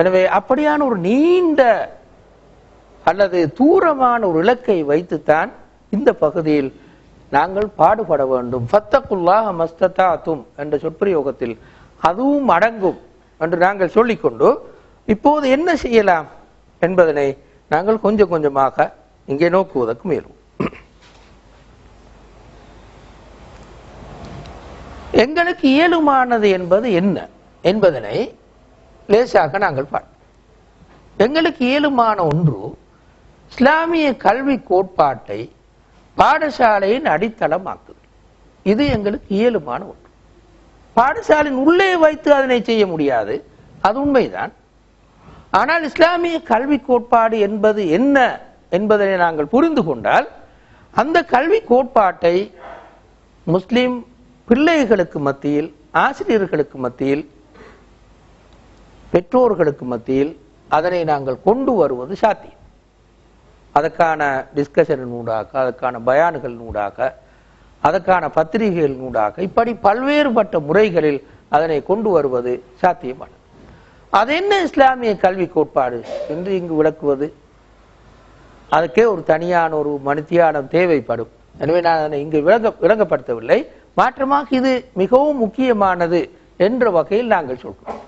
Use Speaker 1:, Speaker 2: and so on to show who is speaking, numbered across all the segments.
Speaker 1: எனவே அப்படியான ஒரு நீண்ட அல்லது தூரமான ஒரு இலக்கை வைத்துத்தான் இந்த பகுதியில் நாங்கள் பாடுபட வேண்டும். ஃபத்தகுல்லாஹ மஸ்ததாத்தும் என்ற சொற்பிரயோகத்தில் அதுவும் அடங்கும் என்று நாங்கள் சொல்லிக்கொண்டு இப்போது என்ன செய்யலாம் என்பதனை நாங்கள் கொஞ்சம் கொஞ்சமாக இங்கே நோக்குவதற்கு முயல்வோம். எங்களுக்கு இயலுமானது என்பது என்ன? என்பதனை லேசாக நாங்கள் பார்ப்போம். எங்களுக்கு இயலுமான ஒன்று இஸ்லாமிய கல்வி கோட்பாட்டை பாடசாலையின் அடித்தளமாக்குது இது எங்களுக்கு இயலுமான ஒன்று. பாடசாலையின் உள்ளே வைத்து அதனை செய்ய முடியாது. அது உண்மைதான். ஆனால் இஸ்லாமிய கல்வி கோட்பாடு என்பது என்ன என்பதனை நாங்கள் புரிந்து கொண்டால் அந்த கல்வி கோட்பாட்டை முஸ்லிம் பிள்ளைகளுக்கு மத்தியில் ஆசிரியர்களுக்கு மத்தியில் பெற்றோர்களுக்கு மத்தியில் அதனை நாங்கள் கொண்டு வருவது சாத்தியம். அதற்கான டிஸ்கஷன் ஊடாக அதற்கான பயான்கள் ஊடாக அதற்கான பத்திரிகைகள் ஊடாக இப்படி பல்வேறுபட்ட முறைகளில் அதனை கொண்டு வருவது சாத்தியமானது. அது என்ன இஸ்லாமிய கல்வி கோட்பாடு என்று இங்கு விளக்குவது? அதுக்கே ஒரு தனியான ஒரு மனுத்தியானம் தேவைப்படும். எனவே நான் அதனை இங்கு விளங்க விளங்கப்படுத்தவில்லை. மாற்றமாக இது மிகவும் முக்கியமானது என்ற வகையில் நாங்கள் சொல்கிறோம்.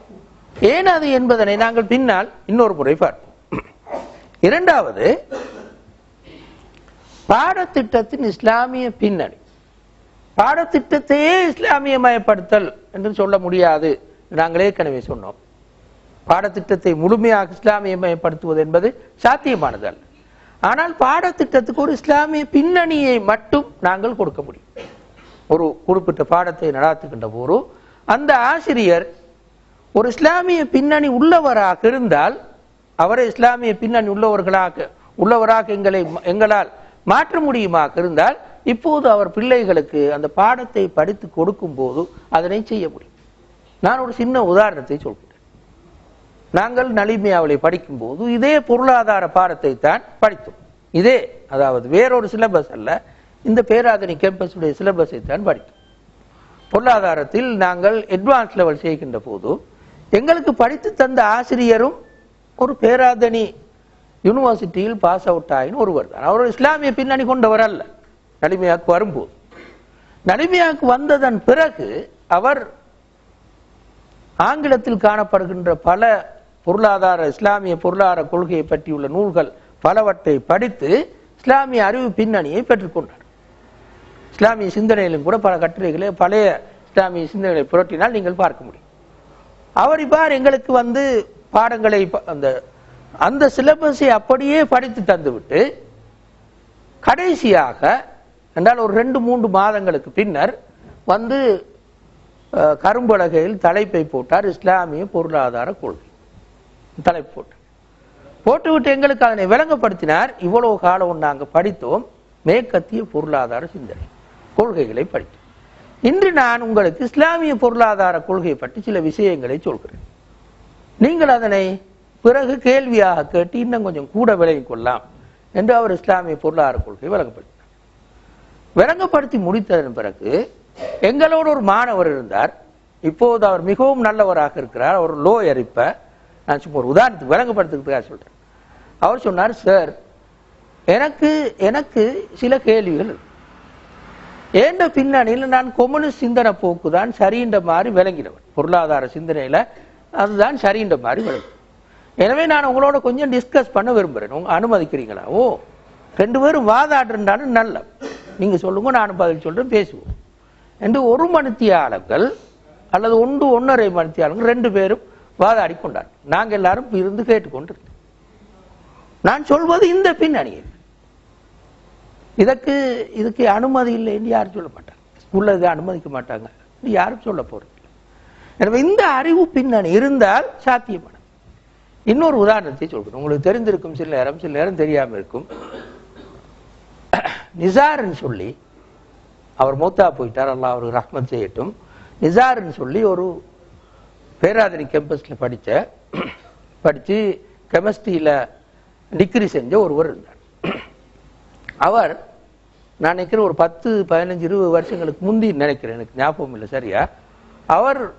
Speaker 1: ஏன் அது என்பதனை நாங்கள் பின்னால் இன்னொரு முறை பார்ப்போம். இரண்டாவது பாடத்திட்டத்தின் இஸ்லாமிய பின்னணி. பாடத்திட்டத்தையே இஸ்லாமியமயப்படுத்தல் என்று சொல்ல முடியாது நாங்கள் ஏற்கனவே சொன்னோம். பாடத்திட்டத்தை முழுமையாக இஸ்லாமியமயப்படுத்துவது என்பது சாத்தியமானது அல்ல ஆனால் பாடத்திட்டத்துக்கு ஒரு இஸ்லாமிய பின்னணியை மட்டும் நாங்கள் கொடுக்க முடியும். ஒரு குறிப்பிட்ட பாடத்தை நடாத்துகின்ற போது அந்த ஆசிரியர் ஒரு இஸ்லாமிய பின்னணி உள்ளவராக இருந்தால் அவரை இஸ்லாமிய பின்னணி உள்ளவர்களாக உள்ளவராக எங்களை எங்களால் மாற்ற முடியுமாக இருந்தால் இப்போது அவர் பிள்ளைகளுக்கு அந்த பாடத்தை படித்து கொடுக்கும் போது அதனை செய்ய முடியும். நான் ஒரு சின்ன உதாரணத்தை சொல்கிறேன். நாங்கள் நலிமையாவலை படிக்கும் போது இதே பொருளாதார பாடத்தை தான் படித்தோம். இதே அதாவது வேறொரு சிலபஸ் அல்ல இந்த பேராதனி கேம்பஸுடைய சிலபஸை தான் படித்தோம். பொருளாதாரத்தில் நாங்கள் அட்வான்ஸ் லெவல் செய்கின்ற போது எங்களுக்கு படித்து தந்த ஆசிரியரும் ஒரு பேராதனி யூனிவர்சிட்டியில் பாஸ் அவுட் ஆகின ஒருவர் தான். அவர் இஸ்லாமிய பின்னணி கொண்டவர் அல்ல. நலிமையாக்கு வரும்போது. நலிமையாக்கு வந்ததன் பிறகு அவர் ஆங்கிலத்தில் காணப்படுகின்ற பல பொருளாதார இஸ்லாமிய பொருளாதார கொள்கையை பற்றியுள்ள நூல்கள் பலவற்றை படித்து இஸ்லாமிய அறிவு பின்னணியை பெற்றுக்கொண்டார் இஸ்லாமிய சிந்தனையிலும் கூட பல கட்டுரைகளை பழைய இஸ்லாமிய சிந்தனைகளை புரட்டினால் நீங்கள் பார்க்க முடியும். அவர் இவ்வாறு எங்களுக்கு வந்து பாடங்களை ப- அந்த அந்த சிலபஸை அப்படியே படித்து தந்துவிட்டு கடைசியாக என்றால் ஒரு ரெண்டு மூன்று மாதங்களுக்கு பின்னர் வந்து கரும்பலகையில் தலைப்பை போட்டார் இஸ்லாமிய பொருளாதார கொள்கை. தலைப்பு போட்டார். போட்டுவிட்டு எங்களுக்கு அதனை விளங்கப்படுத்தினார் இவ்வளவு காலம் நாங்கள் படித்தோம் மேற்கத்திய பொருளாதார சிந்தனை கொள்கைகளை படித்தோம். இன்று நான் உங்களுக்கு இஸ்லாமிய பொருளாதார கொள்கையை பற்றி சில விஷயங்களை சொல்கிறேன். நீங்கள் அதனை பிறகு கேள்வியாக கேட்டு இன்னும் கொஞ்சம் கூட விலகிக் கொள்ளலாம் என்று அவர் இஸ்லாமிய பொருளாதார கொள்கையை விளங்கப்படுத்தினார். விளங்கப்படுத்தி முடித்ததன் பிறகு எங்களோடு ஒரு மாணவர் இருந்தார். இப்போது அவர் மிகவும் நல்லவராக இருக்கிறார். அவர் லோ எரிப்ப நான் சும்மா ஒரு உதாரணத்துக்கு விளங்கப்படுத்துறதுக்காக சொல்றேன். அவர் சொன்னார் சார் எனக்கு எனக்கு சில கேள்விகள் இருக்கு. ஏண்ட பின்னணியில் நான் கொம்யூனிஸ்ட் சிந்தனை போக்கு தான் சரின்ற மாதிரி விளங்கினவன். பொருளாதார சிந்தனையில் அதுதான் சரின்ற மாதிரி விளங்கும். எனவே நான் உங்களோட கொஞ்சம் டிஸ்கஸ் பண்ண விரும்புகிறேன் உங்க அனுமதிக்கிறீங்களா? ஓ ரெண்டு பேரும் வாதாடுறாலும் நல்ல. நீங்கள் சொல்லுங்க நானும் பதில் சொல்கிறேன் பேசுவோம். என்று ஒரு மணித்தியாளர்கள் அல்லது ஒன்று ஒன்றரை மணித்தியாளர்கள் ரெண்டு பேரும் வாதாடி கொண்டார் நாங்கள் எல்லாரும் இருந்து கேட்டுக்கொண்டிருந்தோம். நான் சொல்வது இந்த பின்னணியில். இதற்கு இதுக்கு அனுமதி இல்லைன்னு யாரும் சொல்ல மாட்டாங்க ஸ்கூல்ல இதை அனுமதிக்க மாட்டாங்க. யாரும் சொல்ல போறது இல்லை. எனவே இந்த அறிவு பின்னணி இருந்தால் சாத்தியமான இன்னொரு உதாரணத்தை சொல்கிறேன். உங்களுக்கு தெரிந்திருக்கும் சில நேரம் சில நேரம் தெரியாமல் இருக்கும். நிசார்னு சொல்லி அவர் மூத்தா போயிட்டார் அல்லா அவருக்கு ரஹ்மத் செய்யட்டும். நிசார்னு சொல்லி ஒரு பேராதனி கேம்பஸ்ல படித்த படித்து கெமிஸ்ட்ரியில டிகிரி செஞ்ச ஒருவர் இருந்தார். அவர் நான் நினைக்கிறேன் ஒரு பத்து பதினஞ்சு இருபது வருஷங்களுக்கு முந்தி நினைக்கிறேன் எனக்கு ஞாபகம் இல்லை சரியா? அவர்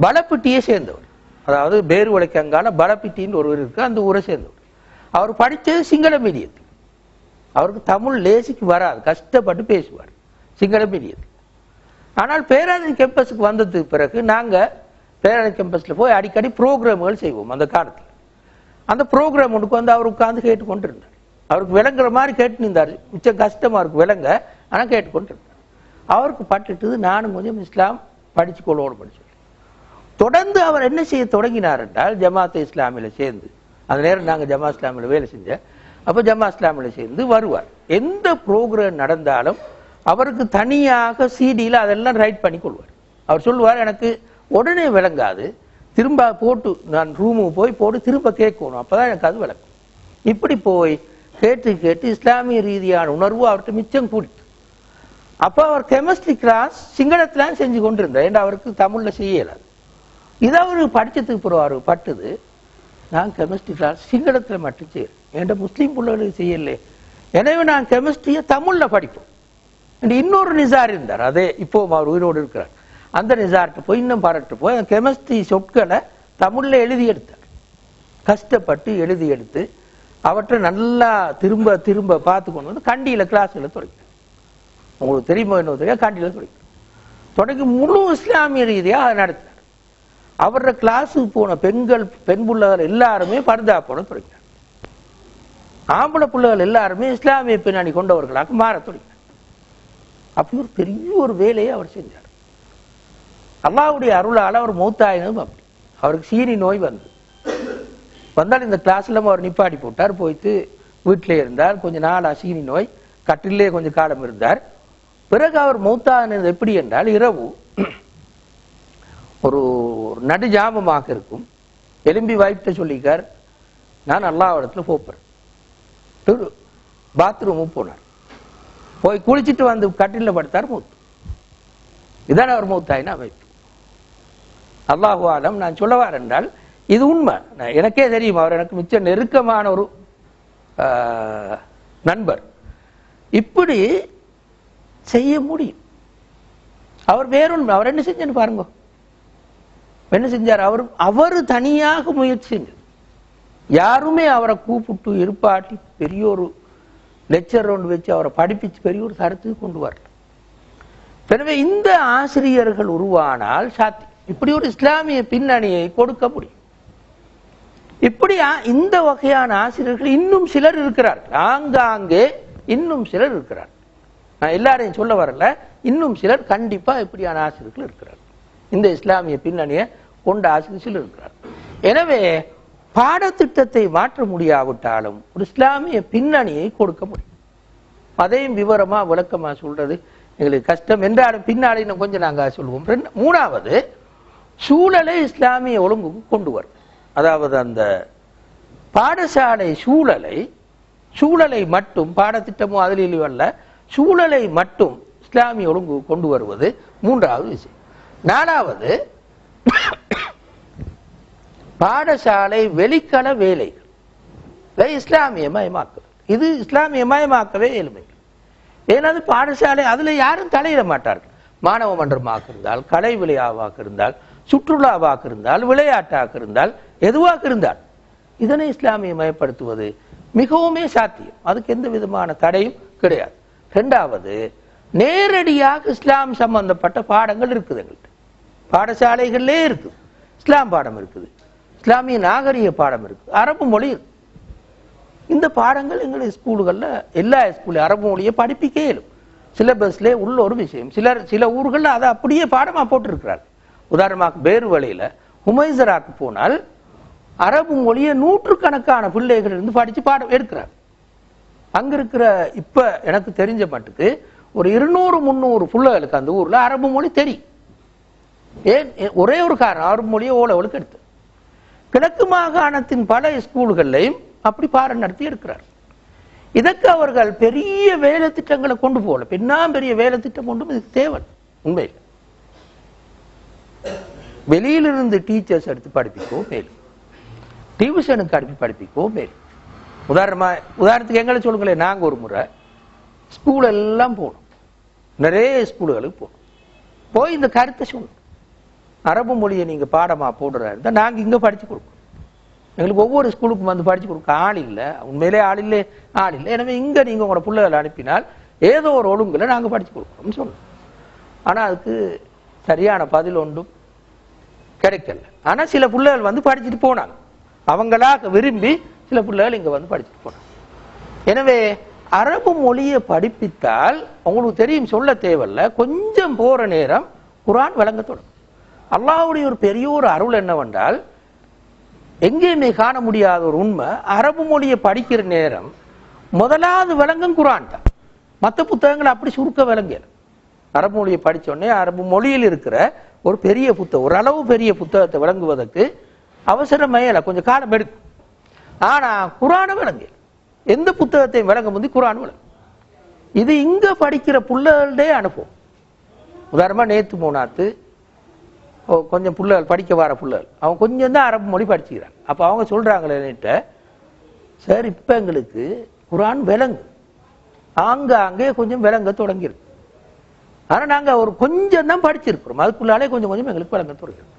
Speaker 1: பலப்பிட்டியே சேர்ந்தவர். அதாவது பேரு உழைக்கங்கால பலப்பிட்டின்னு ஒருவர் இருக்கு அந்த ஊரை சேர்ந்தவர். அவர் படித்தது சிங்கள மீடியத்தில். அவருக்கு தமிழ் லேசிக்கு வராது கஷ்டப்பட்டு பேசுவார் சிங்கள மீடியத்தில். ஆனால் பேராதன் கேம்பஸுக்கு வந்ததுக்கு பிறகு நாங்கள் பேராதன் கேம்பஸில் போய் அடிக்கடி ப்ரோக்ராம்கள் செய்வோம் அந்த காலத்தில். அந்த ப்ரோக்ராம் ஒன்றுக்கு வந்து அவர் உட்காந்து கேட்டுக்கொண்டு இருந்தார் அவருக்கு விளங்குற மாதிரி கேட்டு நின்றார் மிச்சம் கஷ்டமாக இருக்கு விளங்க ஆனால் கேட்டுக்கொண்டு அவருக்கு பட்டுட்டது நானும் கொஞ்சம் இஸ்லாம் படிச்சு கொள்ளோடு படிச்சு. தொடர்ந்து அவர் என்ன செய்ய தொடங்கினார் என்றால் ஜமாத் இஸ்லாமியில் சேர்ந்து அந்த நேரம் நாங்கள் ஜமா இஸ்லாமியில் வேலை செஞ்சேன் அப்போ ஜமா இஸ்லாமில் சேர்ந்து வருவார். எந்த ப்ரோக்ராம் நடந்தாலும் அவருக்கு தனியாக சிடியில் அதெல்லாம் ரைட் பண்ணி கொள்வார். அவர் சொல்லுவார் எனக்கு உடனே விளங்காது. திரும்ப போட்டு நான் ரூமுக்கு போய் போட்டு திரும்ப கேட்கணும். அப்போ தான் எனக்கு அது விளக்கும். இப்படி போய் கேட்டு கேட்டு இஸ்லாமிய ரீதியான உணர்வு அவர்கிட்ட மிச்சம் கூடிட்டு அப்போ அவர் கெமிஸ்ட்ரி கிளாஸ் சிங்களத்தில் செஞ்சு கொண்டிருந்தார். ஏன்னா அவருக்கு தமிழில் செய்யலை இதை அவர் படித்ததுக்கு பிறகு அவருக்கு பட்டுது நான் கெமிஸ்ட்ரி கிளாஸ் சிங்களத்தில் மட்டும் செய்யறேன். என்கிட்ட முஸ்லீம் பிள்ளைகளுக்கு செய்யலே எனவே நான் கெமிஸ்ட்ரியை தமிழில் படிப்போம். and இன்னொரு நிசார் இருந்தார். அதே இப்போ அவர் உயிரோடு இருக்கிறார். அந்த நிசார்கிட்ட போய் இன்னும் பாராட்டு போய் கெமிஸ்ட்ரி சொற்களை தமிழில் எழுதி எடுத்தார். கஷ்டப்பட்டு எழுதி எடுத்து அவற்றை நல்லா திரும்ப திரும்ப பார்த்து கொண்டு வந்து கண்டியில் கிளாஸ்ல தொடங்கினார் உங்களுக்கு தெரியுமோ என்ன தெரியாது கண்டியில தொடங்கினார் தொடங்கி முழு இஸ்லாமிய ரீதியாக அதை நடத்தினார். அவரோட கிளாஸுக்கு போன பெண்கள் பெண் பிள்ளைகள் எல்லாருமே பர்தா போட தொடங்கினார் ஆம்பளை பிள்ளைகள் எல்லாருமே இஸ்லாமிய பின்னணி கொண்டவர்களாக மாற தொடங்கினார் அப்படி ஒரு பெரிய ஒரு வேலையை அவர் செஞ்சார். அல்லாவுடைய அருளால் அவர் மௌத்தாயினதும் அப்படி. அவருக்கு சீனி நோய் வந்தது. வந்தால் இந்த கிளாஸ்ல அவர் நிப்பாடி போட்டார் போயிட்டு வீட்டிலே இருந்தார். கொஞ்ச நாள் அசினி நோய் கட்டிலே கொஞ்சம் காலம் இருந்தார். பிறகு அவர் மௌத்தானது எப்படி என்றால் இரவு ஒரு நடு ஜாபமாக இருக்கும். எலும்பி வாய்ப்பிட்ட சொல்லிக்கார் நான் அல்லாவிடத்துல போப்பேன் பாத்ரூமும் போனார். போய் குளிச்சுட்டு வந்து கட்டில படுத்தார் மூத்து. இதான் அவர் மூத்தாயின அமைப்பு. அல்லாஹு ஆலம் நான் சொல்லவார் என்றால் இது உண்மை. நான் எனக்கே தெரியும் அவர் எனக்கு மிச்ச நெருக்கமான ஒரு நண்பர். இப்படி செய்ய முடியும். அவர் வேறொன்று அவர் என்ன செஞ்சேன்னு பாருங்க. என்ன செஞ்சார்? அவர் அவர் தனியாக முயற்சி யாருமே அவரை கூப்பிட்டு இருப்பாட்டி பெரிய ஒரு லெக்சர் ஒன்று வச்சு அவரை படிப்பிச்சு பெரிய ஒரு தரத்துக்கு கொண்டு வரல. எனவே இந்த ஆசிரியர்கள் உருவானால் சாத்தி இப்படி ஒரு இஸ்லாமிய பின்னணியை கொடுக்க முடியும். இப்படியா இந்த வகையான ஆசிரியர்கள் இன்னும் சிலர் இருக்கிறார்கள் ஆங்காங்கே இன்னும் சிலர் இருக்கிறார். நான் எல்லாரையும் சொல்ல வரல இன்னும் சிலர் கண்டிப்பா இப்படியான ஆசிரியர்கள் இருக்கிறார். இந்த இஸ்லாமிய பின்னணியை கொண்ட ஆசிரியர் சிலர் இருக்கிறார். எனவே பாடத்திட்டத்தை மாற்ற முடியாவிட்டாலும் ஒரு இஸ்லாமிய பின்னணியை கொடுக்க முடியும். அதையும் விவரமா விளக்கமா சொல்றது எங்களுக்கு கஷ்டம். என்றாலும் பின்னாடி கொஞ்சம் நாங்கள் சொல்லுவோம் ரெண்டு- மூணாவது சூழலை இஸ்லாமிய ஒழுங்குக்கு கொண்டு வரும் அதாவது அந்த பாடசாலை சூழலை சூழலை மட்டும் பாடத்திட்டமோ அதில் அல்ல சூழலை மட்டும் இஸ்லாமிய ஒழுங்கு கொண்டு வருவது மூன்றாவது விஷயம். நாலாவது பாடசாலை வெளிக்கள வேலைகள். இதை இஸ்லாமியமயமாக்குறது இது இஸ்லாமியமயமாக்கவே எளிமை. ஏன்னா பாடசாலை அதுல யாரும் தலையிட மாட்டார்கள். மாணவ மன்றமாக இருந்தால் கலை விளையாவாக இருந்தால் சுற்றுலாவாக இருந்தால் விளையாட்டாக இருந்தால் எதுவாக இருந்தால் இதனை இஸ்லாமியமயப்படுத்துவது மிகவுமே சாத்தியம். அதுக்கு எந்த விதமான தடையும் கிடையாது. ரெண்டாவது நேரடியாக இஸ்லாம் சம்பந்தப்பட்ட பாடங்கள் இருக்குது எங்கள்கிட்ட பாடசாலைகளிலே இருக்குது. இஸ்லாம் பாடம் இருக்குது. இஸ்லாமிய நாகரிக பாடம் இருக்குது. அரபு மொழி இந்த பாடங்கள் எங்களுடைய ஸ்கூல்கள்ல எல்லா ஸ்கூல்லையும் அரபு மொழியை படிப்பிக்க இயலும் சிலபஸ்லேயே உள்ள ஒரு விஷயம். சிலர் சில ஊர்களில் அதை அப்படியே பாடமாக போட்டிருக்கிறார் உதாரணமாக வேறு வழியில் ஹுமைசராக்கு போனால் அரபு மொழியை நூற்றுக்கணக்கான பிள்ளைகள் இருந்து படித்து பாடம் எடுக்கிறார். அங்கே இருக்கிற இப்போ எனக்கு தெரிஞ்ச மட்டுக்கு ஒரு இருநூறு முந்நூறு பிள்ளைகளுக்கு அந்த ஊரில் அரபு மொழி தெரியும். ஏன்? ஒரே ஒரு காரணம் அரபு மொழியை ஓலவளுக்கு எடுத்து. கிழக்கு மாகாணத்தின் பல ஸ்கூல்கள்லையும் அப்படி பாடம் நடத்தி எடுக்கிறார். இதற்கு அவர்கள் பெரிய வேலை திட்டங்களை கொண்டு போகல. பின்னா பெரிய வேலை திட்டம் கொண்டும் இதுக்கு தேவை உண்மையில். வெளியிலிருந்து டீச்சர்ஸ் எடுத்து படிப்பிக்கோ மேலும். டியூஷனுக்கு அனுப்பி படிப்பிக்கோ மேலும். உதாரணமா உதாரணத்துக்கு எங்களை சொல்லுங்களேன் நாங்க ஒரு முறை ஸ்கூல் எல்லாம் போகணும் நிறைய ஸ்கூலுகளுக்கு போகணும் போய் இந்த கருத்தை சொல்லணும் அரபு மொழியை நீங்க பாடமா போடுறா இருந்தால் நாங்க இங்க படிச்சு கொடுப்போம். எங்களுக்கு ஒவ்வொரு ஸ்கூலுக்கும் வந்து படிச்சு கொடுக்க ஆள் இல்லை. உண்மையிலே ஆள் இல்லை ஆள் இல்லை. எனவே இங்க நீங்க உங்களோட பிள்ளைகளை அனுப்பினால் ஏதோ ஒரு ஒழுங்குல நாங்க படிச்சு கொடுக்குறோம்னு சொன்னோம். ஆனா அதுக்கு சரியான பதில் ஒன்றும் கிடைக்கல. ஆனா சில பிள்ளைகள் வந்து படிச்சுட்டு போனாங்க. அவங்களா விரும்பி சில பிள்ளைகள் இங்க வந்து படிச்சுட்டு போனாங்க. எனவே அரபு மொழியை படிப்பித்தால் உங்களுக்கு தெரியும் சொல்ல தேவையில்ல. கொஞ்சம் போற நேரம் குரான் வழங்க தொடங்கும். அல்லாவுடைய ஒரு பெரிய ஒரு அருள் என்னவென்றால் எங்கேயுமே காண முடியாத ஒரு உண்மை அரபு மொழியை படிக்கிற நேரம் முதலாவது விளங்கும் குரான் தான். மற்ற புத்தகங்கள் அப்படி சுருக்க விளங்கல. அரபு மொழியை படித்தோடனே உடனே அரபு மொழியில் இருக்கிற ஒரு பெரிய புத்தகம் ஓரளவு பெரிய புத்தகத்தை விளங்குவதற்கு அவசரமே இல்லை கொஞ்சம் காலம் எடுக்கும். ஆனால் குரானை விளங்கு. எந்த புத்தகத்தையும் விளங்க முந்தி குரான் விளங்கு. இது இங்கே படிக்கிற பிள்ளைகளே அனுப்பும். உதாரணமாக நேத்து மூணாத்து ஓ, கொஞ்சம் பிள்ளைகள் படிக்க வர பிள்ளைகள். அவன் கொஞ்சம் தான் அரபு மொழி படிச்சுக்கிறாங்க. அப்போ அவங்க சொல்றாங்களேன்னுட்ட சார் இப்போ எங்களுக்கு குரான் விளங்கு. ஆங்காங்கே கொஞ்சம் விளங்க தொடங்கியிருக்கு ஆனால் நாங்கள் ஒரு கொஞ்சம் தான் படிச்சிருக்கிறோம். அதுக்குள்ளாலே கொஞ்சம் கொஞ்சம் எங்களுக்கு பழங்கள் தொடங்கியிருக்கு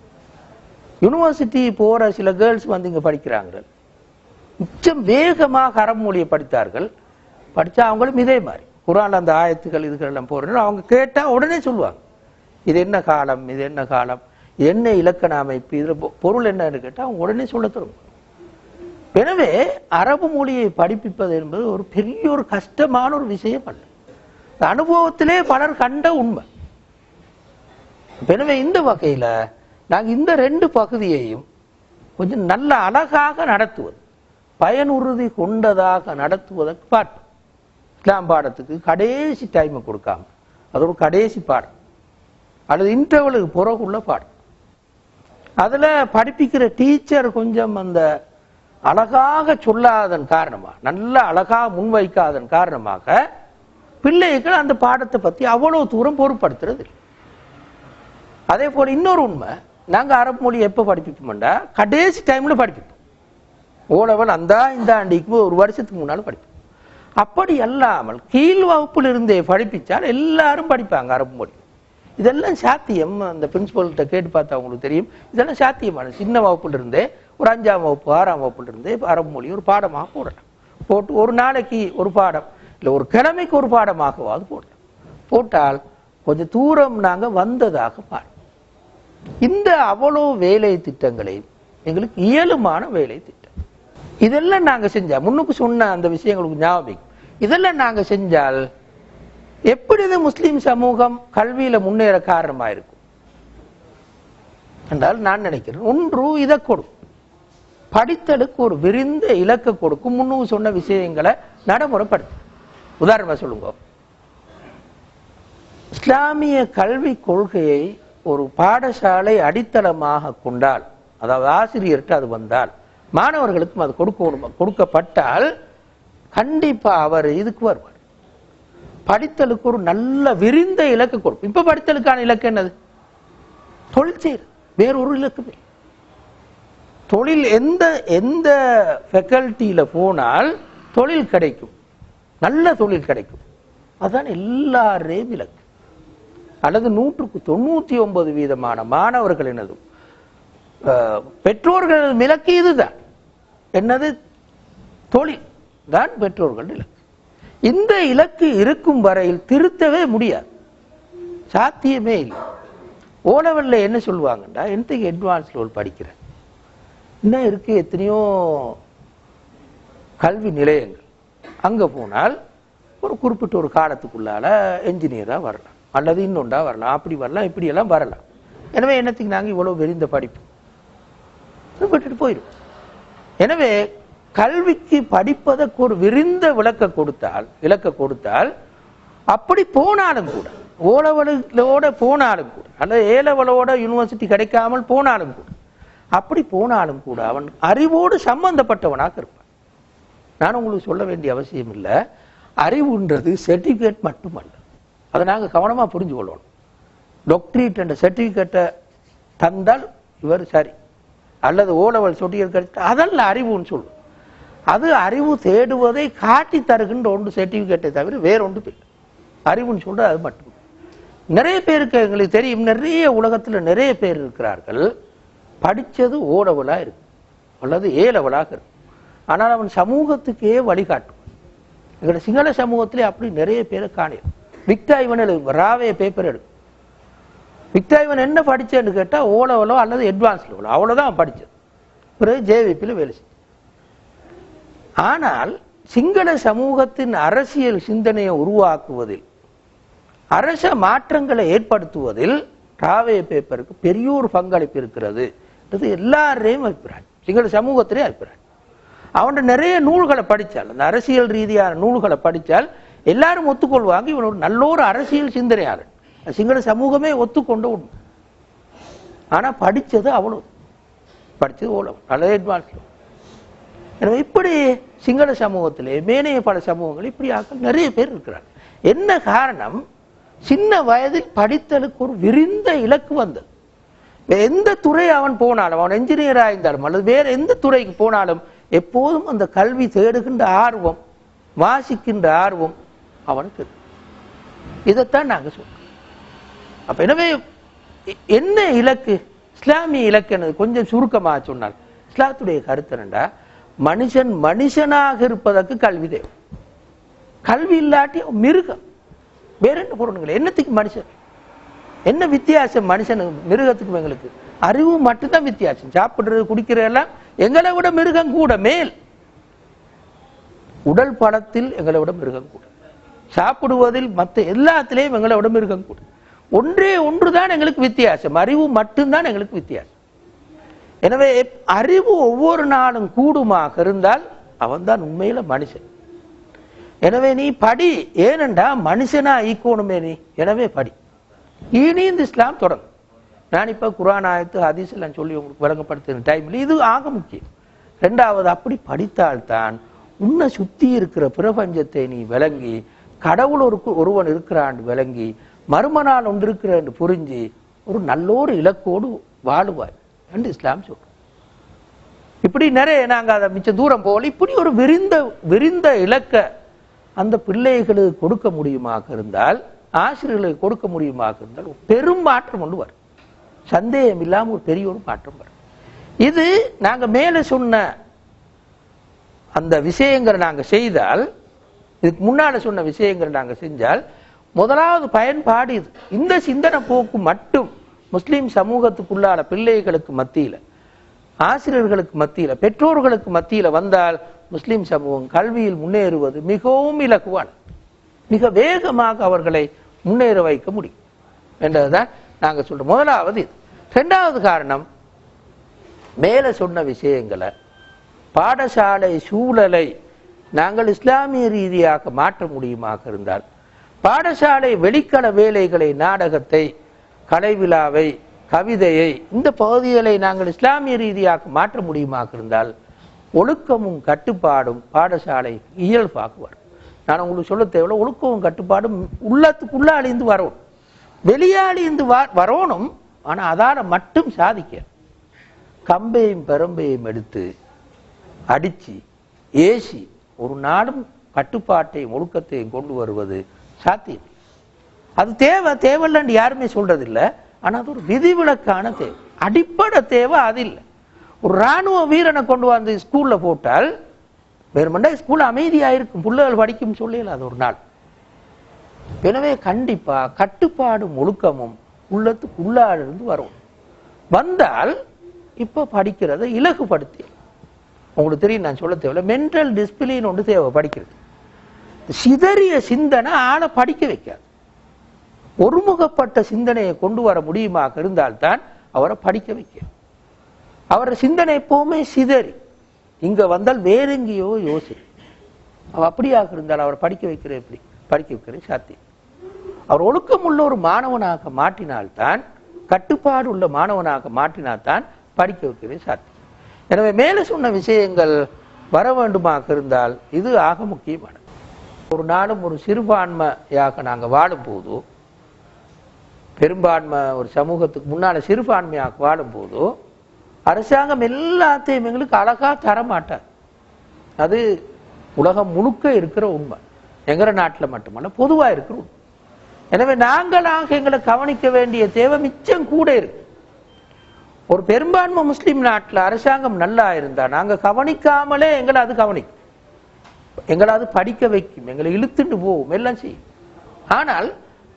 Speaker 1: யூனிவர்சிட்டி போகிற சில கேர்ள்ஸ் வந்து இங்கே படிக்கிறாங்க. மிச்சம் வேகமாக அரபு மொழியை படித்தார்கள். படித்தா அவங்களும் இதே மாதிரி. குரான் அந்த ஆயத்துகள் இதுகள் எல்லாம் போறோம் அவங்க கேட்டால் உடனே சொல்லுவாங்க. இது என்ன காலம் இது என்ன காலம் என்ன இலக்கண அமைப்பு இதில் பொ- பொருள் என்னன்னு கேட்டால் அவங்க உடனே சொல்ல தொடங்கும் எனவே அரபு மொழியை படிப்பிப்பது என்பது ஒரு பெரிய ஒரு கஷ்டமான ஒரு விஷயம் அல்ல. அனுபவத்திலே பலர் கண்ட உண்மை. எனவே இந்த வகையில் நாங்கள் இந்த ரெண்டு பகுதியையும் கொஞ்சம் நல்ல அழகாக நடத்துவது பயனுறுதி கொண்டதாக நடத்துவதற்கு பார்ப்போம் இஸ்லாம் பாடத்துக்கு கடைசி டைமை கொடுக்காம அது ஒரு கடைசி பாடம் அல்லது இன்டர்வலுக்கு பிறகுள்ள பாடம் அதில் படிப்பிக்கிற டீச்சர் கொஞ்சம் அந்த அழகாக சொல்லாதன் காரணமாக நல்ல அழகாக முன்வைக்காதன் காரணமாக பிள்ளைகள் அந்த பாடத்தை பற்றி அவ்வளோ தூரம் பொருட்படுத்துறது இல்லை. அதே போல் இன்னொரு உண்மை நாங்கள் அரபு மொழி எப்போ படிப்பிப்போம்டா? கடைசி டைமில் படிப்போம் ஓ லெவல் அந்த இந்த ஆண்டிக்கு ஒரு வருஷத்துக்கு முன்னால் படிப்போம் அப்படி அல்லாமல் கீழ் வகுப்பில் இருந்தே படிப்பிச்சால் எல்லாரும் படிப்பாங்க அரபு மொழி. இதெல்லாம் சாத்தியம். அந்த பிரின்சிபல்கிட்ட கேட்டு பார்த்தா அவங்களுக்கு தெரியும். இதெல்லாம் சாத்தியமான சின்ன வகுப்புல இருந்தே ஒரு அஞ்சாம் வகுப்பு ஆறாம் வகுப்புல இருந்தே அரபு மொழி ஒரு பாடமாக போடலாம். போட்டு ஒரு நாளைக்கு ஒரு பாடம் இல்லை ஒரு கிழமைக்கு ஒரு பாடமாகவாது போடலாம் போட்டால் கொஞ்சம் தூரம் நாங்க வந்ததாக பாடும். இந்த அவ்வளோ வேலை திட்டங்களை எங்களுக்கு இயலுமான வேலை திட்டம். இதெல்லாம் நாங்க செஞ்சா முன்னுக்கு சொன்ன அந்த விஷயங்களுக்கு ஞாபகம். இதெல்லாம் நாங்க செஞ்சால் எப்படி இது முஸ்லீம் சமூகம் கல்வியில முன்னேற காரணமாக இருக்கும் என்றால் நான் நினைக்கிறேன் ஒன்று இதை கொடுக்கும் படித்தலுக்கு ஒரு விரிந்த இலக்க கொடுக்கும். முன்னு சொன்ன விஷயங்களை நடைமுறைப்படுத்தும் உதாரணமாக சொல்லுங்க. இஸ்லாமிய கல்வி கொள்கையை ஒரு பாடசாலை அடித்தளமாக கொண்டால் அதாவது ஆசிரியர்கிட்ட அது வந்தால் மாணவர்களுக்கும் அது கொடுக்க கொடுக்கப்பட்டால் கண்டிப்பாக அவர் இதுக்கு வருவார். படித்தலுக்கு ஒரு நல்ல விரிந்த இலக்கு கொடுக்கும். இப்போ படித்தலுக்கான இலக்கு என்னது? தொழில் செய்யறது வேறொரு இலக்குமே. தொழில் எந்த எந்த ஃபெக்கல்ட்டியில் போனால் தொழில் கிடைக்கும். நல்ல தொழில் கிடைக்கும். அதுதான் எல்லாரையும் விலக்கு அல்லது நூற்றுக்கு தொண்ணூத்தி ஒன்பது வீதமான மாணவர்கள் எனதும். பெற்றோர்கள் இலக்கு இதுதான் என்னது? தொழில். தான் பெற்றோர்கள் இலக்கு. இந்த இலக்கு இருக்கும் வரையில் திருத்தவே முடியாது. சாத்தியமே இல்லை. ஓ என்ன சொல்லுவாங்கடா எனக்கு அட்வான்ஸ் லெவல் படிக்கிறேன் இன்னும் இருக்கு? எத்தனையோ கல்வி நிலையங்கள். அங்க போனால் ஒரு குறிப்பிட்ட ஒரு காலத்துக்குள்ளால என்ஜினியராக வரலாம். அல்லது இன்னொன்றா வரலாம். அப்படி வரலாம் இப்படி எல்லாம் வரலாம். எனவே என்னத்துக்கு நாங்கள் இவ்வளவு வெறிந்த படிப்பு? விட்டுட்டு போயிடும் எனவே கல்விக்கு படிப்பதற்கு ஒரு விரிந்த விளக்க கொடுத்தால் இலக்க கொடுத்தால் அப்படி போனாலும் கூட ஓலவலோட போனாலும் கூட அல்லது ஏலவலோட யூனிவர்சிட்டி கிடைக்காமல் போனாலும் கூட அப்படி போனாலும் கூட அவன் அறிவோடு சம்பந்தப்பட்டவனாக இருப்பான். நான் உங்களுக்கு சொல்ல வேண்டிய அவசியம் இல்லை. அறிவுன்றது சர்டிஃபிகேட் மட்டுமல்ல. அதை நாங்கள் கவனமாக புரிஞ்சு கொள்ளணும். டாக்டரேட் என்ற சர்டிஃபிகேட்டை தந்தால் இவர் சரி. அல்லது ஓலவல் சொட்டியல் கிடைச்சா அதல்ல அறிவுன்னு சொல்லும். அது அறிவு தேடுவதை காட்டி தருகின்ற ஒன்று சர்டிஃபிகேட்டை தவிர வேற ஒன்று அறிவுன்னு சொல்றது அது மட்டும். நிறைய பேருக்கு எங்களுக்கு தெரியும் நிறைய உலகத்தில் நிறைய பேர் இருக்கிறார்கள். படித்தது ஓ லெவலா இருக்கு. அல்லது ஏ லெவலாக இருக்கும் ஆனால் அவன் சமூகத்துக்கே வழிகாட்டும். எங்களோட சிங்கள சமூகத்திலே அப்படி நிறைய பேரை காணிடும் விக்டா இவன் எழுது ராவே பேப்பர் எழுது விக்டா இவன் என்ன படிச்சேன்னு கேட்டா ஓ லெவலோ அல்லது அட்வான்ஸ் லெவலோ அவ்வளவுதான் அவன் படிச்சது. பிறகு ஜேவிபியில் வேலை செஞ்சு. ஆனால் சிங்கள சமூகத்தின் அரசியல் சிந்தனையை உருவாக்குவதில் அரச மாற்றங்களை ஏற்படுத்துவதில் ராவே பேப்பருக்கு பெரிய ஒரு பங்களிப்பு இருக்கிறது. எல்லாரையும் அபிப்பிராயம். சிங்கள சமூகத்திலே அபிப்பிராயம். அவன் நிறைய நூல்களை படித்தால் அந்த அரசியல் ரீதியான நூல்களை படித்தால் எல்லாரும் ஒத்துக்கொள்வாங்க. இவன் ஒரு நல்ல ஒரு அரசியல் சிந்தனையாளர் சிங்கள சமூகமே ஒத்துக்கொண்ட உண்மை ஆனால் படிச்சது அவ்வளோ படித்தது அவ்வளவு நல்ல அட்வான்ஸ் எனவே இப்படி சிங்கள சமூகத்திலே மேனைய பல சமூகங்கள் இப்படி ஆக்கள் நிறைய பேர் இருக்கிறார். என்ன காரணம்? சின்ன வயதில் படித்தலுக்கு ஒரு விரிந்த இலக்கு வந்தது. எந்த துறை அவன் போனாலும் அவன் என்ஜினியராக இருந்தாலும் அல்லது வேற எந்த துறைக்கு போனாலும் எப்போதும் அந்த கல்வி தேடுகின்ற ஆர்வம் வாசிக்கின்ற ஆர்வம் அவனுக்கு. இதைத்தான் நாங்கள் சொல்றோம். அப்ப எனவே என்ன இலக்கு? இஸ்லாமிய இலக்கு கொஞ்சம் சுருக்கமாக சொன்னால். இஸ்லாத்துடைய கருத்து என்னண்டா? மனுஷன் மனுஷனாக இருப்பதற்கு கல்வி தேவை. கல்வி இல்லாட்டி மிருகம். வேற என்ன பொருளுங்களே என்னத்துக்கு மனுஷன்? என்ன வித்தியாசம் மனுஷனுக்கு மிருகத்துக்கும் எங்களுக்கு? அறிவு மட்டும்தான் வித்தியாசம். சாப்பிடுறது குடிக்கிறது எல்லாம் எங்களை விட மிருகம் கூட மேல். உடல் பலத்தில் எங்களை விட மிருகம் கூட சாப்பிடுவதில் மற்ற எல்லாத்திலையும் எங்களை விட மிருகம் கூட ஒன்றே ஒன்றுதான் எங்களுக்கு வித்தியாசம். அறிவு மட்டும்தான் எங்களுக்கு வித்தியாசம். எனவே அறிவு ஒவ்வொரு நாளும் கூடுமாக இருந்தால் அவன்தான் உண்மையில மனுஷன். எனவே நீ படி. ஏனென்றா மனுஷனா ஈக்கோணுமே நீ. எனவே படி. இனி இந்த இஸ்லாம் தொடங்கும் நான் இப்போ குரான் ஆயத்து ஹதீஸ் எல்லாம் சொல்லி உங்களுக்கு விளங்கப்படுத்துகிற டைமில் இது ஆக முக்கியம். ரெண்டாவது அப்படி படித்தால்தான் உன்னை சுற்றி இருக்கிற பிரபஞ்சத்தை நீ விளங்கி கடவுள் ஒரு ஒருவன் இருக்கிறான் விளங்கி மறுமனால் ஒன்று இருக்கிறான்னு புரிஞ்சு ஒரு நல்லோரு இலக்கோடு வாழுவாய். என்று இஸ்லாம் சொல்றோம். இப்படி நிறைய நாங்கள் அதை மிச்ச தூரம் போகல. இப்படி ஒரு விரிந்த விரிந்த இலக்க அந்த பிள்ளைகளுக்கு கொடுக்க முடியுமாக இருந்தால் ஆசிரியர்களுக்கு கொடுக்க முடியுமாக இருந்தால் பெரும் மாற்றம் கொண்டு வரும். சந்தேகம் இல்லாம ஒரு பெரிய ஒரு மாற்றம் வரும். இது நாங்க மேல சொன்ன அந்த விஷயங்களை நாங்க செய்தால் இதுக்கு முன்னால சொன்ன விஷயங்களை நாங்க செஞ்சால் முதலாவது பயன்பாடு இது. இந்த சிந்தனை போக்கு மட்டும் முஸ்லீம் சமூகத்துக்குள்ளான பிள்ளைகளுக்கு மத்தியில ஆசிரியர்களுக்கு மத்தியில பெற்றோர்களுக்கு மத்தியில வந்தால் முஸ்லீம் சமூகம் கல்வியில் முன்னேறுவது மிகவும் இலக்குவான் மிக வேகமாக அவர்களை முன்னேற வைக்க முடியும். என்றதுதான் நாங்கள் சொல்றோம். முதலாவது இது. ரெண்டாவது காரணம் மேலே சொன்ன விஷயங்களை பாடசாலை சூழலை நாங்கள் இஸ்லாமிய ரீதியாக மாற்ற முடியுமாக இருந்தால் பாடசாலை வெளிக்கள வேலைகளை நாடகத்தை கலை விழாவை கவிதையை இந்த பகுதிகளை நாங்கள் இஸ்லாமிய ரீதியாக மாற்ற முடியுமாக இருந்தால் ஒழுக்கமும் கட்டுப்பாடும் பாடசாலை இயல்பாக வரும் நான் உங்களுக்கு சொல்ல தேவையில்ல ஒழுக்கமும் கட்டுப்பாடும் உள்ளத்துக்குள்ளே அழிந்து வரணும் அழிந்து வரணும் ஆனா அதால மட்டும் சாதிக்க. கம்பையும் பெரம்பையும் எடுத்து அடிச்சு ஏசி ஒரு நாடும் கட்டுப்பாட்டையும் ஒழுக்கத்தையும் கொண்டு வருவது சாத்தியம். அது தேவை தேவையில்லன்னு யாருமே சொல்றது இல்ல ஆனா அது ஒரு விதிவிலக்கான தேவை. அடிப்படை தேவை அது இல்லை. ஒரு ராணுவ வீரனை கொண்டு வந்து ஸ்கூல்ல போட்டால் வேறுமெண்டா ஸ்கூல் அமைதியா இருக்கும் பிள்ளைகள் படிக்கும் சொல்லல அது ஒரு நாள். எனவே கண்டிப்பா கட்டுப்பாடும் ஒழுக்கமும் உள்ளத்துக்கு உள்ளாடிருந்து வரும். வந்தால் இப்போ படிக்கிறதை இலகுபடுத்தி. உங்களுக்கு தெரியும் நான் சொல்ல தேவையில்ல. மென்டல் டிஸ்பிளின் ஒன்று தேவை படிக்கிறது. சிதறிய சிந்தனை ஆளை படிக்க வைக்காது. ஒருமுகப்பட்ட சிந்தனையை கொண்டு வர முடியுமாக இருந்தால்தான் அவரை படிக்க வைக்க. அவரை சிந்தனை எப்பவுமே சிதறி. இங்கே வந்தால் வேறெங்கேயோ யோசி. அவ அப்படியாக இருந்தால் அவரை படிக்க வைக்கிற எப்படி? படிக்க வைக்கிறது சாத்தியம். அவர் ஒழுக்கம் உள்ள ஒரு மாணவனாக மாற்றினால்தான் கட்டுப்பாடு உள்ள மாணவனாக மாற்றினால்தான் படிக்க வைக்கவே சாத்தியம். எனவே மேலே சொன்ன விஷயங்கள் வர வேண்டுமாக இருந்தால் இது ஆக முக்கியமானது. ஒரு நாளும் ஒரு சிறுபான்மையாக நாங்கள் வாழும்போது பெரும்பான்மை ஒரு சமூகத்துக்கு முன்னால் சிறுபான்மையாக வாழும்போதோ அரசாங்கம் எல்லாத்தையும் எங்களுக்கு அழகாக தர மாட்டார் அது உலகம் முழுக்க இருக்கிற உண்மை. எங்கிற நாட்டில் மட்டுமல்ல பொதுவாக இருக்கிற உண்மை. எனவே நாங்களாக எங்களை கவனிக்க வேண்டிய தேவை மிச்சம் கூட இருக்கு. ஒரு பெரும்பான்மை முஸ்லீம் நாட்டில் அரசாங்கம் நல்லா இருந்தா நாங்க கவனிக்காமலே எங்களை அது கவனிக்கும். எங்களை அது படிக்க வைக்கும் எங்களை இழுத்துட்டு போகும் எல்லாம் செய்யும். ஆனால்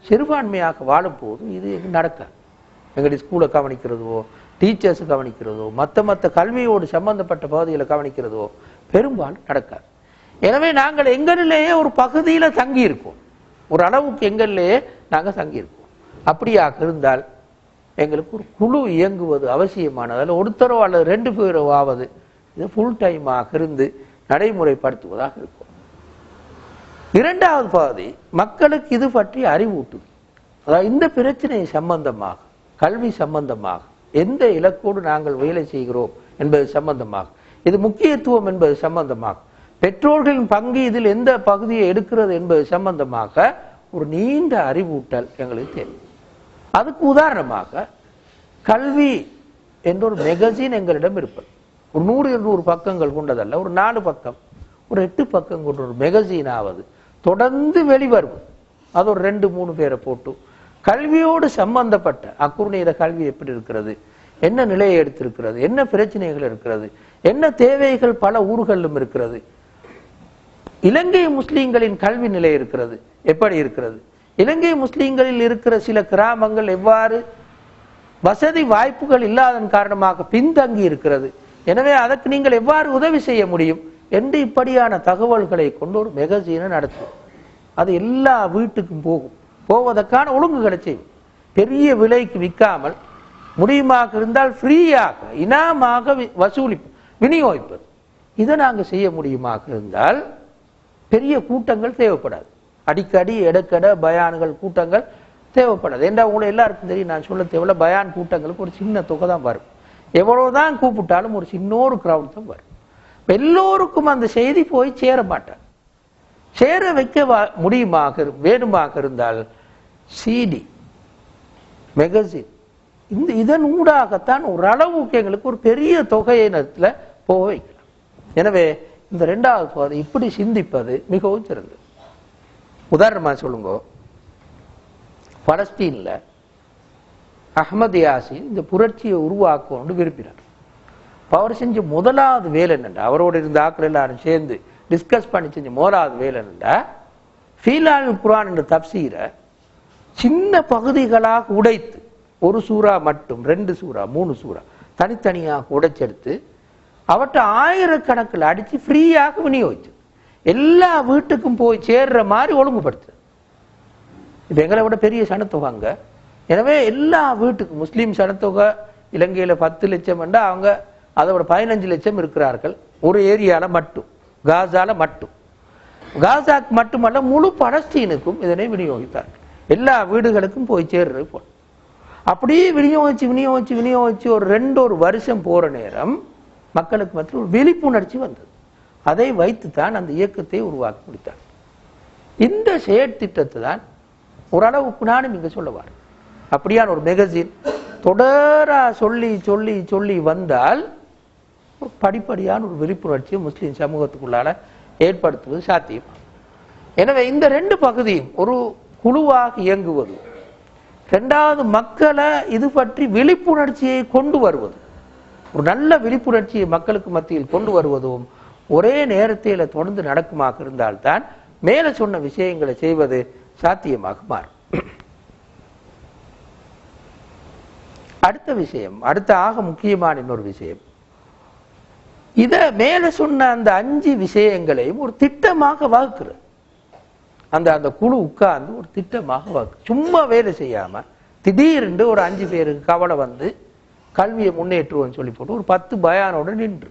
Speaker 1: சிறுபான்மையாக வாழும் போது இது எங்க நடக்காது எங்களுடைய ஸ்கூலை கவனிக்கிறதோ டீச்சர்ஸ் கவனிக்கிறதோ மற்ற மற்ற கல்வியோடு சம்பந்தப்பட்ட பகுதிகளை கவனிக்கிறதோ பெரும்பாலும் நடக்காது. எனவே நாங்கள் எங்களிலேயே ஒரு பகுதியில் தங்கியிருப்போம் ஒரு அளவுக்கு எங்கள்லேயே நாங்க தங்கியிருக்கோம் அப்படியாக இருந்தால் எங்களுக்கு ஒரு குழு இயங்குவது அவசியமானது. அதில் ஒருத்தரோ அல்லது ரெண்டு பேரோ ஆவது இது ஃபுல் டைமாக இருந்து நடைமுறைப்படுத்துவதாக இருக்கும். இரண்டாவது பகுதி மக்களுக்கு இது பற்றி அறிவூட்டுது அதாவது இந்த பிரச்சனை சம்பந்தமாக கல்வி சம்பந்தமாக எந்த இலக்கோடு நாங்கள் வேலை செய்கிறோம் என்பது சம்பந்தமாக இது முக்கியத்துவம் என்பது சம்பந்தமாக பெற்றோர்களின் பங்கு இதில் எந்த பகுதியை எடுக்கிறது என்பது சம்பந்தமாக ஒரு நீண்ட அறிவூட்டல் எங்களுக்கு தேவை அதுக்கு உதாரணமாக கல்வி என்ற ஒரு மெகசின் எங்களிடம் இருப்பது. ஒரு நூறு இருநூறு பக்கங்கள் கொண்டதல்ல ஒரு நாலு பக்கம் ஒரு எட்டு பக்கம் கொண்ட ஒரு மெகசின் ஆவது தொடர்ந்து வெளிவரும். அது ஒரு ரெண்டு மூணு பேரை போட்டு கல்வியோடு சம்பந்தப்பட்ட அக்குறுநீர கல்வி எப்படி இருக்கிறது என்ன நிலையை எடுத்திருக்கிறது என்ன பிரச்சனைகள் இருக்கிறது என்ன தேவைகள் பல ஊர்களிலும் இருக்கிறது இலங்கை முஸ்லீம்களின் கல்வி நிலை இருக்கிறது. எப்படி இருக்கிறது? இலங்கை முஸ்லீம்களில் இருக்கிற சில கிராமங்கள் எவ்வாறு வசதி வாய்ப்புகள் இல்லாதன் காரணமாக பின்தங்கி இருக்கிறது. எனவே அதற்கு நீங்கள் எவ்வாறு உதவி செய்ய முடியும் என்று இப்படியான தகவல்களை கொண்டு ஒரு மெகசீனை நடத்தும் அது எல்லா வீட்டுக்கும் போகும். போவதற்கான ஒழுங்குகளை செய்யும். பெரிய விலைக்கு விற்காமல் முடியுமாக இருந்தால் ஃப்ரீயாக இனாமாக வி- விநியோகிப்பது. இதை நாங்கள் செய்ய முடியுமாக இருந்தால் பெரிய கூட்டங்கள் தேவைப்படாது. அடிக்கடி எடக்கட பயான்கள் கூட்டங்கள் தேவைப்படாது. ஏண்டா உங்களை எல்லாருக்கும் தெரியும் நான் சொல்ல தேவையில்ல பயான் கூட்டங்களுக்கு ஒரு சின்ன தொகை தான் வரும். எவ்வளவுதான் கூப்பிட்டாலும் ஒரு சின்ன ஒரு கிரவுண்ட் தான் வரும். எல்லோருக்கும் அந்த செய்தி போய் சேர மாட்டார் சேர வைக்க வா- முடியுமாக வேணுமாக இருந்தால் சிடி மெகசின் இந்த இதன் ஊடாகத்தான் ஓரளவுக்கு எங்களுக்கு ஒரு பெரிய தொகையினத்தில் போக வைக்கலாம். எனவே இந்த ரெண்டாவது பாதை இப்படி சிந்திப்பது மிகவும் சிறந்தது. உதாரணமாக சொல்லுங்க. பலஸ்தீனில் அஹமது யாசின் இந்த புரட்சியை உருவாக்கணும்னு விரும்பினார். அவர் செஞ்ச முதலாவது வேலை என்னண்டா? அவரோட இருந்த ஆக்கள் எல்லாரும் சேர்ந்து டிஸ்கஸ் பண்ணி செஞ்ச முதலாவது வேலை என்னண்டா? ஃபீலால் குரான் என்ற தப்சீரை சின்ன பகுதிகளாக உடைத்து ஒரு சூறா மட்டும் ரெண்டு சூறா மூணு சூறா தனித்தனியாக உடைச்செடுத்து அவற்றை ஆயிரக்கணக்கில் அடித்து ஃப்ரீயாக விநியோகிச்சு. எல்லா வீட்டுக்கும் போய் சேர்ற மாதிரி ஒழுங்குபடுத்து. இப்போ எங்களை விட பெரிய சனத்தொகைங்க எனவே எல்லா வீட்டுக்கும் முஸ்லீம் சனத்தொகை இலங்கையில் பத்து லட்சம் என்றால் அவங்க அதை விட பதினஞ்சு லட்சம் இருக்கிறார்கள். ஒரு ஏரியாவில் மட்டும் காசால மட்டும். காசாக்கு மட்டுமல்ல முழு பலஸ்தீனுக்கும் இதனை விநியோகித்தார்கள். எல்லா வீடுகளுக்கும் போய் சேர்றது போல். அப்படியே விநியோகிச்சு விநியோகிச்சு விநியோகிச்சு ஒரு ரெண்டு ஒரு வருஷம் போகிற நேரம் மக்களுக்கு மத்தியில் ஒரு விழிப்புணர்ச்சி வந்தது. அதை வைத்துத்தான் அந்த இயக்கத்தை உருவாக்கி முடித்தார் இந்த செயற்திட்டத்தை தான் ஓரளவுக்கு நானும் இங்க சொல்லுவார் அப்படியான ஒரு மெகசின் தொடரா சொல்லி சொல்லி சொல்லி வந்தால் ஒரு படிப்படியான ஒரு விழிப்புணர்ச்சியை முஸ்லீம் சமூகத்துக்குள்ளால ஏற்படுத்துவது சாத்தியம்? எனவே இந்த ரெண்டு பகுதியும் ஒரு குழுவாக இயங்குவது இரண்டாவது மக்களை இது பற்றி விழிப்புணர்ச்சியை கொண்டு வருவது ஒரு நல்ல விழிப்புணர்ச்சியை மக்களுக்கு மத்தியில் கொண்டு வருவதும் ஒரே நேரத்தில் தொடர்ந்து நடக்குமாக இருந்தால்தான் மேலே சொன்ன விஷயங்களை செய்வது சாத்தியமாக மாறும். அடுத்த விஷயம் அடுத்த ஆக முக்கியமான இன்னொரு விஷயம். இத மேல சொன்ன அந்த அஞ்சு விஷயங்களையும் ஒரு திட்டமாக வகுக்கிறது. அந்த அந்த குழு உட்கார்ந்து ஒரு திட்டமாக வகுக்கு சும்மா வேலை செய்யாம திடீரென்று ஒரு அஞ்சு பேருக்கு கவலை வந்து கல்வியை முன்னேற்றுவோம்னு சொல்லி போட்டு ஒரு பத்து பயானோட நின்று.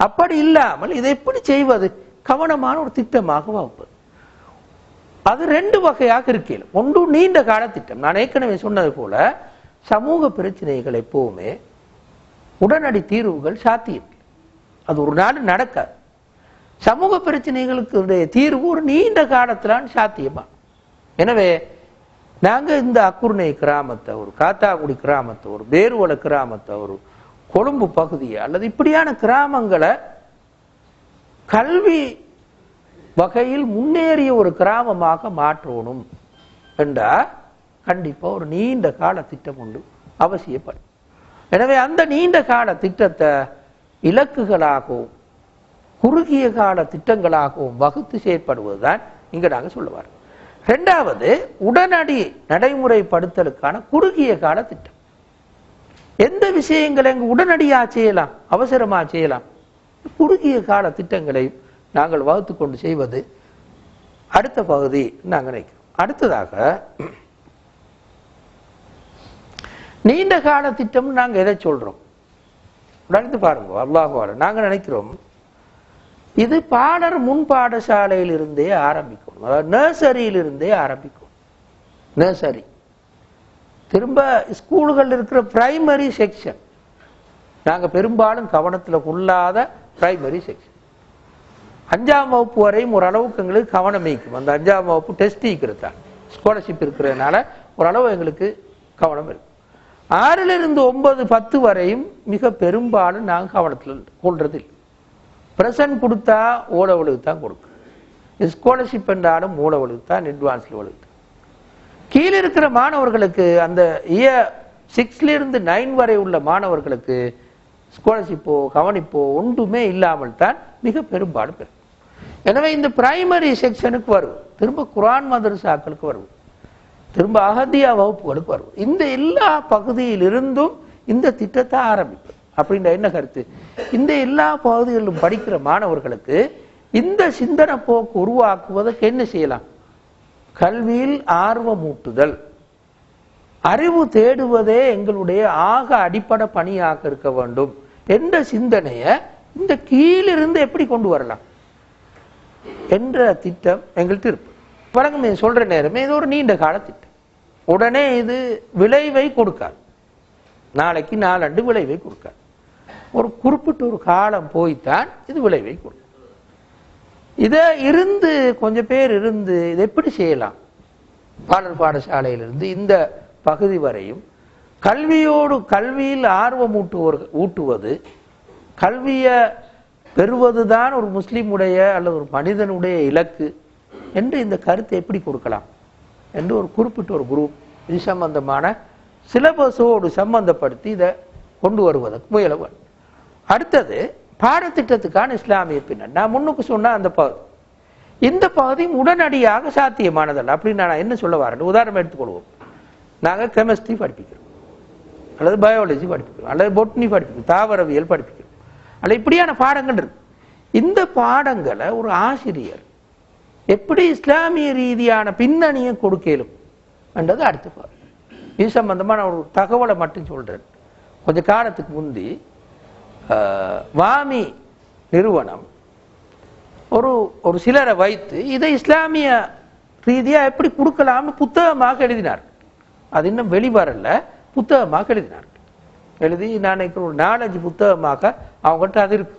Speaker 1: அப்படி இல்லாமல் இதை எப்படி செய்வது? கவனமான ஒரு திட்டமாக வகுப்பது. அது ரெண்டு வகையாக இருக்கையில். ஒன்று நீண்ட கால திட்டம். நான் ஏற்கனவே சொன்னது போல சமூக பிரச்சனைகள் எப்பவுமே உடனடி தீர்வுகள் சாத்தியம் அது ஒரு நாள் நடக்காது. சமூக பிரச்சனைகளுக்கு தீர்வு ஒரு நீண்ட காலத்திலான் சாத்தியமா? எனவே நாங்கள் இந்த அக்குர்ணை கிராமத்தை ஒரு காத்தாக்குடி கிராமத்தை ஒரு பேருவள கிராமத்தை ஒரு கொழும்பு பகுதியை அல்லது இப்படியான கிராமங்களை கல்வி வகையில் முன்னேறிய ஒரு கிராமமாக மாற்றணும் என்றா கண்டிப்பாக ஒரு நீண்ட கால திட்டம் உண்டு அவசியப்படும். எனவே அந்த நீண்ட கால திட்டத்தை இலக்குகளாகவும் குறுகிய கால திட்டங்களாகவும் வகுத்து செயற்படுவதுதான் இங்கே நாங்கள் சொல்லுவார் ரெண்டாவது உடனடி நடைமுறைப்படுத்தலுக்கான குறுகிய கால திட்டம். எந்த விஷயங்களை எங்கள் உடனடியா செய்யலாம் அவசரமா செய்யலாம்? குறுகிய கால திட்டங்களை நாங்கள் வகுத்து கொண்டு செய்வது அடுத்த பகுதி நாங்கள் நினைக்கிறோம். அடுத்ததாக நீண்ட கால திட்டம் நாங்கள் எதை சொல்றோம்? நினைத்து பாருங்க அல்லாஹுவால நாங்கள் நினைக்கிறோம் இது பாடர் முன் பாடசாலையில் இருந்தே ஆரம்பிக்கும் அதாவது நர்சரியிலிருந்தே ஆரம்பிக்கும். நர்சரி. திரும்ப ஸ்கூல்கள் இருக்கிற பிரைமரி செக்ஷன். நாங்க பெரும்பாலும் கவனத்துல கொள்ளாத பிரைமரி செக்ஷன். அஞ்சாம் வகுப்பு வரையும் ஓரளவுக்கு எங்களுக்கு கவனம் வைக்கும் அந்த அஞ்சாம் வகுப்பு டெஸ்ட் இருக்கிறதா ஸ்காலர்ஷிப் இருக்கிறதுனால ஓரளவு எங்களுக்கு கவனம் இருக்கும். ஆறிலிருந்து ஒன்பது பத்து வரையும் மிக பெரும்பாலும் நாங்கள் கவனத்தில் கொள்றதில்லை. பிரசன்ட் கொடுத்தா ஓலவளுக்கு தான் கொடுக்கும். ஸ்காலர்ஷிப் என்றாலும் மூலவளுக்கு தான் அட்வான்ஸ்ல வலுக்கு கீழே இருக்கிற மாணவர்களுக்கு அந்த இயர் சிக்ஸ்லேருந்து நைன் வரை உள்ள மாணவர்களுக்கு ஸ்காலர்ஷிப்போ கவனிப்போ ஒன்றுமே இல்லாமல் தான் மிக பெரும்பாடு பெறும் எனவே இந்த பிரைமரி செக்ஷனுக்கு வரும். திரும்ப குரான் மதரசாக்களுக்கு வரும். திரும்ப அகதியா வகுப்புகளுக்கு வரும். இந்த எல்லா பகுதியிலிருந்தும் இந்த திட்டத்தை ஆரம்பிக்கும். அப்படின்ற என்ன கருத்து? இந்த எல்லா பகுதிகளிலும் படிக்கிற மாணவர்களுக்கு இந்த சிந்தனை போக்கு உருவாக்குவதற்கு என்ன செய்யலாம்? கல்வியில் ஆர்வமூட்டுதல். அறிவு தேடுவதே எங்களுடைய ஆக அடிப்படை பணியாக இருக்க வேண்டும். என்ற சிந்தனையை இந்த கீழிருந்து எப்படி கொண்டு வரலாம்? என்ற திட்டம் எங்கள்கிட்ட இருப்பு வழங்கமே சொல்ற நேரமே இது ஒரு நீண்ட கால திட்டம். உடனே இது விளைவை கொடுக்காது. நாளைக்கு நாலண்டு விளைவை கொடுக்காது. ஒரு குறிப்பிட்ட ஒரு காலம் போய்த்தான் இது விளைவை கொடுக்கும். இதை இருந்து கொஞ்சம் பேர் இருந்து இதை எப்படி செய்யலாம்? பாடல் பாடசாலையிலிருந்து இந்த பகுதி வரையும் கல்வியோடு கல்வியில் ஆர்வம் ஊட்டுவோர் ஊட்டுவது கல்வியை பெறுவதுதான் ஒரு முஸ்லீமுடைய அல்லது ஒரு மனிதனுடைய இலக்கு என்று இந்த கருத்தை எப்படி கொடுக்கலாம்? என்று ஒரு குறிப்பிட்ட ஒரு குரூப் இது சம்பந்தமான சிலபஸோடு சம்பந்தப்படுத்தி இதை கொண்டு வருவதற்கு முயலவன் அடுத்தது பாடத்திட்டத்துக்கான இஸ்லாமிய பின்னர் நான் முன்னுக்கு சொன்ன அந்த பகுதி. இந்த பகுதியும் உடனடியாக சாத்தியமானதல்ல. அப்படின்னு நான் என்ன சொல்ல வரேன்? உதாரணம் எடுத்துக்கொள்வோம். நாங்கள் கெமிஸ்ட்ரி படிப்பிக்கிறோம். அல்லது பயாலஜி படிப்பிக்கிறோம். அல்லது பொட்னி படிப்பிக்கிறோம். தாவரவியல் படிப்பிக்கிறோம். அல்ல இப்படியான பாடங்கள் இருக்கு. இந்த பாடங்களை ஒரு ஆசிரியர் எப்படி இஸ்லாமிய ரீதியான பின்னணியை கொடுக்கலும் என்றது அடுத்து பாரு இது சம்பந்தமா நான் ஒரு தகவலை மட்டும் சொல்றேன். கொஞ்ச காலத்துக்கு முந்தி வாமி நிறுவனம். ஒரு ஒரு சிலரை வைத்து இதை இஸ்லாமிய ரீதியா எப்படி கொடுக்கலாம்னு புத்தகமாக எழுதினார். அது இன்னும் வெளிவரல புத்தகமாக எழுதினார். எழுதி நான் ஒரு நாலஞ்சு புத்தகமாக அவங்ககிட்ட அது இருக்கு.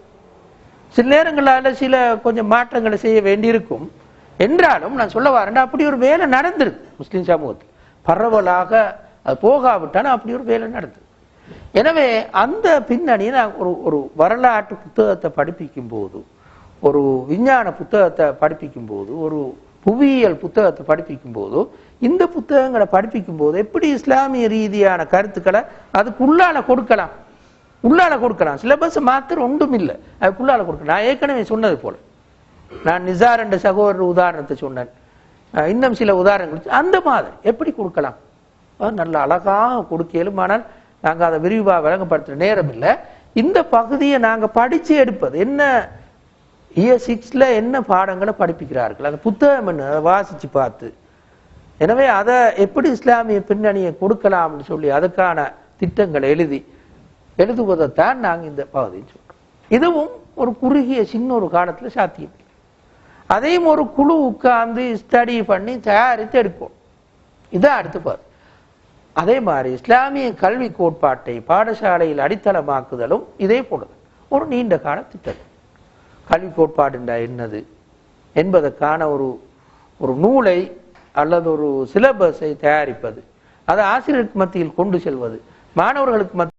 Speaker 1: சில நேரங்களால சில கொஞ்சம் மாற்றங்களை செய்ய வேண்டியிருக்கும். என்றாலும் நான் சொல்ல வரேன் அப்படி ஒரு வேலை நடந்திருக்கு முஸ்லீம் சமூகத்தில். பரவலாக அது போகாவிட்டாலும் அப்படி ஒரு வேலை நடந்தது எனவே அந்த பின்னணியை நான் ஒரு ஒரு வரலாற்று புத்தகத்தை படிப்பிக்கும் போது ஒரு விஞ்ஞான புத்தகத்தை படிப்பிக்கும் போது ஒரு புவியியல் புத்தகத்தை படிப்பிக்கும் போது இந்த புத்தகங்களை படிப்பிக்கும் போது எப்படி இஸ்லாமிய ரீதியான கருத்துக்களை அதுக்குள்ளால கொடுக்கலாம். உள்ளால கொடுக்கலாம். சிலபஸ் மாத்திரம் ஒன்றும் இல்லை. அதுக்குள்ளால கொடுக்கலாம். நான் ஏற்கனவே சொன்னது போல. நான் நிசார் என்ற சகோதரர் உதாரணத்தை சொன்னேன். இன்னும் சில உதாரணங்கள். அந்த மாதிரி எப்படி கொடுக்கலாம்? நல்ல அழகாக கொடுக்கலும் ஆனால் நாங்க அதை விரிவாக விளங்கப்படுத்துற நேரம் இல்லை. இந்த பகுதியை நாங்க படிச்சு எடுப்பது என்ன? இயர் சிக்ஸ்ல என்ன பாடங்களை படிப்பிக்கிறார்கள்? அந்த புத்தகம் என்ன? அதை வாசிச்சு பார்த்து. எனவே அதை எப்படி இஸ்லாமிய பின்னணியை கொடுக்கலாம்னு சொல்லி அதுக்கான திட்டங்களை எழுதி எழுதுவதைத்தான் நாங்க இந்த பகுதியில் சொல்கிறோம் இதுவும் ஒரு குறுகிய சின்ன ஒரு காலத்துல சாத்தியம் அதையும் ஒரு குழு உட்கார்ந்து ஸ்டடி பண்ணி தயாரித்து எடுப்போம். இதான் அடுத்து பாரு அதே மாதிரி இஸ்லாமிய கல்வி கோட்பாட்டை பாடசாலையில் அடித்தளமாக்குதலும் இதே போலது. ஒரு நீண்ட கால திட்டம். கல்வி கோட்பாடு என்னது? என்பதற்கான ஒரு ஒரு நூலை அல்லது ஒரு சிலபஸை தயாரிப்பது. அதை ஆசிரியருக்கு மத்தியில் கொண்டு செல்வது. மாணவர்களுக்கு மத்தியில்